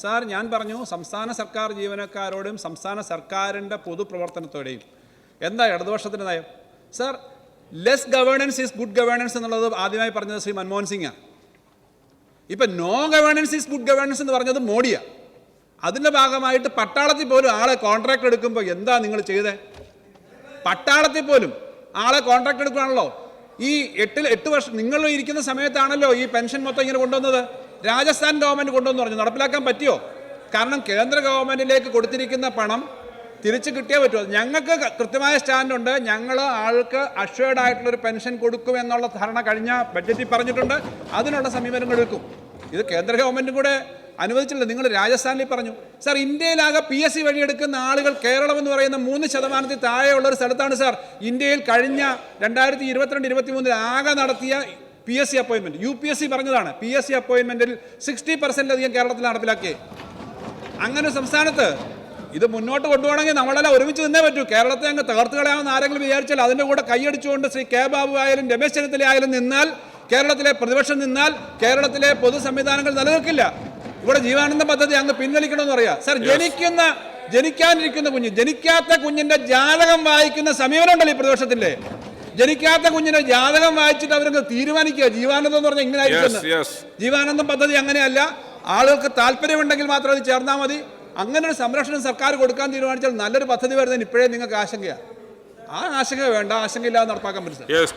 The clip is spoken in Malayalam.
സാർ ഞാൻ പറഞ്ഞു സംസ്ഥാന സർക്കാർ ജീവനക്കാരോടും സംസ്ഥാന സർക്കാരിന്റെ പൊതുപ്രവർത്തനത്തോടെയും. എന്താ ഇടതുപക്ഷത്തിന്റെ നയം? Sir less governance is good governance എന്നുള്ളത് ആദ്യമായി പറഞ്ഞത് ശ്രീ മൻമോഹൻ സിംഗാണ് ഇപ്പം no governance is good governance എന്ന് പറഞ്ഞത് മോഡിയാണ് അതിന്റെ ഭാഗമായിട്ട് പട്ടാളത്തിൽ പോലും ആളെ കോൺട്രാക്ട് എടുക്കുമ്പോൾ എന്താ നിങ്ങൾ ചെയ്തേ? പട്ടാളത്തിൽ പോലും ആളെ കോൺട്രാക്ട് എടുക്കുകയാണല്ലോ ഈ എട്ടിൽ എട്ട് വർഷം നിങ്ങൾ ഇരിക്കുന്ന സമയത്താണല്ലോ ഈ പെൻഷൻ മൊത്തം ഇങ്ങനെ കൊണ്ടുവന്നത്. രാജസ്ഥാൻ ഗവൺമെന്റ് കൊണ്ടുവന്ന് പറഞ്ഞു. നടപ്പിലാക്കാൻ പറ്റിയോ? കാരണം കേന്ദ്ര ഗവൺമെന്റിലേക്ക് കൊടുത്തിരിക്കുന്ന പണം തിരിച്ചു കിട്ടിയേ പറ്റുമോ ഞങ്ങൾക്ക് കൃത്യമായ സ്റ്റാൻഡുണ്ട്. ഞങ്ങൾ ആൾക്ക് അഷ്വേർഡ് ആയിട്ടുള്ളൊരു പെൻഷൻ കൊടുക്കും എന്നുള്ള ധാരണ കഴിഞ്ഞ ബഡ്ജറ്റിൽ പറഞ്ഞിട്ടുണ്ട്. അതിനുള്ള സമീപനങ്ങൾ എടുക്കും. ഇത് കേന്ദ്ര ഗവൺമെന്റും കൂടെ അനുവദിച്ചില്ല നിങ്ങൾ രാജസ്ഥാനിൽ പറഞ്ഞു. സാർ ഇന്ത്യയിലാകെ പി എസ് സി വഴിയെടുക്കുന്ന ആളുകൾ കേരളം എന്ന് പറയുന്ന മൂന്ന് ശതമാനത്തിൽ താഴെയുള്ള ഒരു സ്ഥലത്താണ് സാർ. ഇന്ത്യയിൽ കഴിഞ്ഞ രണ്ടായിരത്തി ഇരുപത്തിരണ്ട് ഇരുപത്തി മൂന്നിൽ ആകെ നടത്തിയ പി എസ് സി അപ്പോയിൻമെന്റ് യു പി എസ് സി പറഞ്ഞതാണ്. പി എസ് സി അപ്പോയിൻമെന്റിൽ സിക്സ്റ്റി പെർസെന്റിലധികം കേരളത്തിൽ നടപ്പിലാക്കി അങ്ങനെ സംസ്ഥാനത്ത് ഇത് മുന്നോട്ട് കൊണ്ടുപോകണമെങ്കിൽ നമ്മളെല്ലാം ഒരുമിച്ച് നിന്നേ പറ്റൂ. കേരളത്തെ അങ്ങ് തകർത്ത് കളയാമെന്ന് ആരെങ്കിലും വിചാരിച്ചാൽ അതിന്റെ കൂടെ കൈയടിച്ചുകൊണ്ട് ശ്രീ കെ ബാബു ആയാലും രമേശ് ചെന്നിത്തല ആയാലും നിന്നാൽ കേരളത്തിലെ പ്രതിപക്ഷം നിന്നാൽ കേരളത്തിലെ പൊതു സംവിധാനങ്ങൾ നിലനിൽക്കില്ല. ഇവിടെ ജീവാനന്ദ പദ്ധതി അങ്ങ് പിൻവലിക്കണമെന്ന് പറയാം. സാർ ജനിക്കുന്ന ജനിക്കാനിരിക്കുന്ന കുഞ്ഞ് ജനിക്കാത്ത കുഞ്ഞിന്റെ ജാതകം വായിക്കുന്ന സമീപനം ഉണ്ടല്ലോ ഈ പ്രതിപക്ഷത്തിന്റെ ജനിക്കാത്ത കുഞ്ഞിനെ ജാതകം വായിച്ചിട്ട് അവർക്ക് തീരുമാനിക്കുക. ജീവാനന്ദം എന്ന് പറഞ്ഞാൽ ഇങ്ങനെ ആയിരിക്കും. ജീവാനന്ദം പദ്ധതി അങ്ങനെയല്ല. ആളുകൾക്ക് താല്പര്യമുണ്ടെങ്കിൽ മാത്രം അത് ചേർന്നാൽ മതി. അങ്ങനെ ഒരു സംരക്ഷണം സർക്കാർ കൊടുക്കാൻ തീരുമാനിച്ചാൽ നല്ലൊരു പദ്ധതി വരുന്നതിന് ഇപ്പോഴേ നിങ്ങൾക്ക് ആശങ്കയാണ് ആ ആശങ്ക വേണ്ട. ആശങ്കയില്ലാതെ നടപ്പാക്കാൻ പറ്റും.